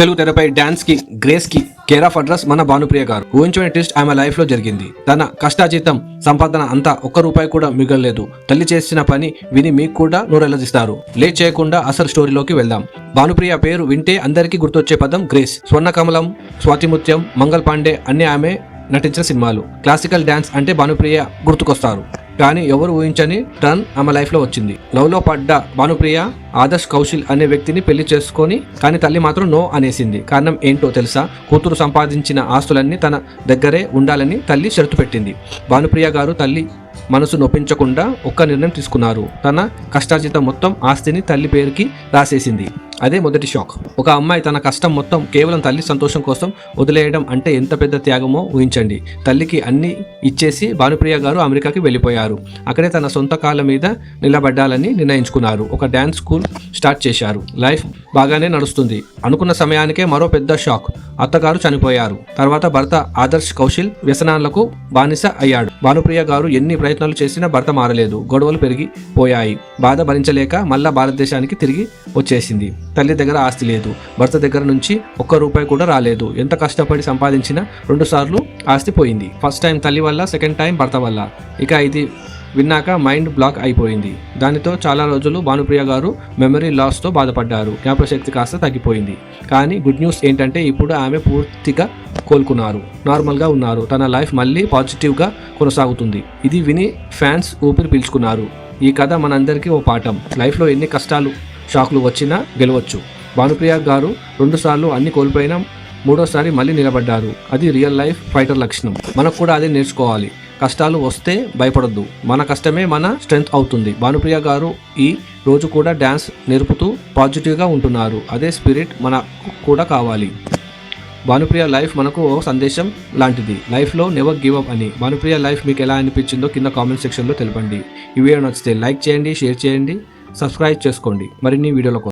తెలుగు తెరపై డాన్స్కి గ్రేస్కి కేర్ ఆఫ్ అడ్రస్ మన భానుప్రియ గారు. ఊహించని ట్విస్ట్ ఆమె లైఫ్లో జరిగింది. తన కష్టాజీతం సంపాదన అంతా ఒక్క రూపాయి కూడా మిగలలేదు. తల్లి చేసిన పని విని మీకు కూడా నూరెలజిస్తారు లేట్ చేయకుండా అసలు స్టోరీలోకి వెళ్దాం. భానుప్రియ పేరు వింటే అందరికీ గుర్తొచ్చే పదం గ్రేస్. స్వర్ణకమలం స్వాతిముత్యం మంగల్ పాండే అన్ని ఆమె నటించిన సినిమాలు. క్లాసికల్ డాన్స్ అంటే భానుప్రియ గుర్తుకొస్తారు. కానీ ఎవరు ఊహించని టర్న్ ఆమె లైఫ్లో వచ్చింది. లవ్లో పడ్డ భానుప్రియ ఆదర్శ్ కౌశల్ అనే వ్యక్తిని పెళ్ళి చేసుకొని కానీ తల్లి మాత్రం నో అనేసింది. కారణం ఏంటో తెలుసా? కూతురు సంపాదించిన ఆస్తులన్నీ తన దగ్గరే ఉండాలని తల్లి షరతు పెట్టింది. భానుప్రియ గారు తల్లి మనసు నొప్పించకుండా ఒక్క నిర్ణయం తీసుకున్నారు. తన కష్టార్జితం మొత్తం ఆస్తిని తల్లి పేరుకి రాసేసింది. అదే మొదటి షాక్. ఒక అమ్మాయి తన కష్టం మొత్తం కేవలం తల్లి సంతోషం కోసం వదిలేయడం అంటే ఎంత పెద్ద త్యాగమో ఊహించండి. తల్లికి అన్ని ఇచ్చేసి భానుప్రియ గారు అమెరికాకి వెళ్ళిపోయారు. అక్కడే తన సొంత కాళ్ళ మీద నిలబడ్డాలని నిర్ణయించుకున్నారు. ఒక డ్యాన్స్ స్కూల్ స్టార్ట్ చేశారు. లైఫ్ బాగానే నడుస్తుంది. అనుకున్న సమయానికే మరో పెద్ద షాక్. అత్తగారు చనిపోయారు. తర్వాత భర్త ఆదర్శ్ కౌశల్ వ్యసనాలకు బానిస అయ్యాడు. భానుప్రియ గారు ఎన్ని ప్రయత్నాలు చేసినా భర్త మారలేదు. గొడవలు పెరిగిపోయాయి. బాధ భరించలేక మళ్ళా భారతదేశానికి తిరిగి వచ్చేసింది. తల్లి దగ్గర ఆస్తి లేదు భర్త దగ్గర నుంచి ఒక్క రూపాయి కూడా రాలేదు. ఎంత కష్టపడి సంపాదించినా రెండు సార్లు ఆస్తి పోయింది. ఫస్ట్ టైం తల్లి వల్ల సెకండ్ టైం భర్త వల్ల. ఇక ఇది విన్నాక మైండ్ బ్లాక్ అయిపోయింది. దానితో చాలా రోజులు భానుప్రియ గారు మెమరీ లాస్తో బాధపడ్డారు. జ్ఞాపశక్తి కాస్త తగ్గిపోయింది. కానీ గుడ్ న్యూస్ ఏంటంటే ఇప్పుడు ఆమె పూర్తిగా కోలుకున్నారు. నార్మల్గా ఉన్నారు. తన లైఫ్ మళ్ళీ పాజిటివ్గా కొనసాగుతుంది. ఇది విని ఫ్యాన్స్ ఊపిరి పీల్చుకున్నారు. ఈ కథ మనందరికీ ఓ పాఠం. లైఫ్లో ఎన్ని కష్టాలు షాక్లు వచ్చినా గెలవచ్చు. భానుప్రియ గారు రెండుసార్లు అన్ని కోల్పోయినా మూడోసారి మళ్ళీ నిలబడ్డారు. అది రియల్ లైఫ్ ఫైటర్ లక్షణం. మనకు కూడా అదే నేర్చుకోవాలి. కష్టాలు వస్తే భయపడొద్దు. మన కష్టమే మన స్ట్రెంగ్త్ అవుతుంది. భానుప్రియ గారు ఈ రోజు కూడా డ్యాన్స్ నేర్పుతూ పాజిటివ్గా ఉంటున్నారు. అదే స్పిరిట్ మనకు కూడా కావాలి. భానుప్రియ లైఫ్ మనకు ఓ సందేశం లాంటిది. లైఫ్లో నెవర్ గివ్ అప్ అని. భానుప్రియ లైఫ్ మీకు ఎలా అనిపించిందో కింద కామెంట్ సెక్షన్లో తెలపండి. ఈ వీడియో నచ్చితే లైక్ చేయండి షేర్ చేయండి. సబ్స్క్రైబ్ చేసుకోండి. మరిన్ని వీడియోల కోసం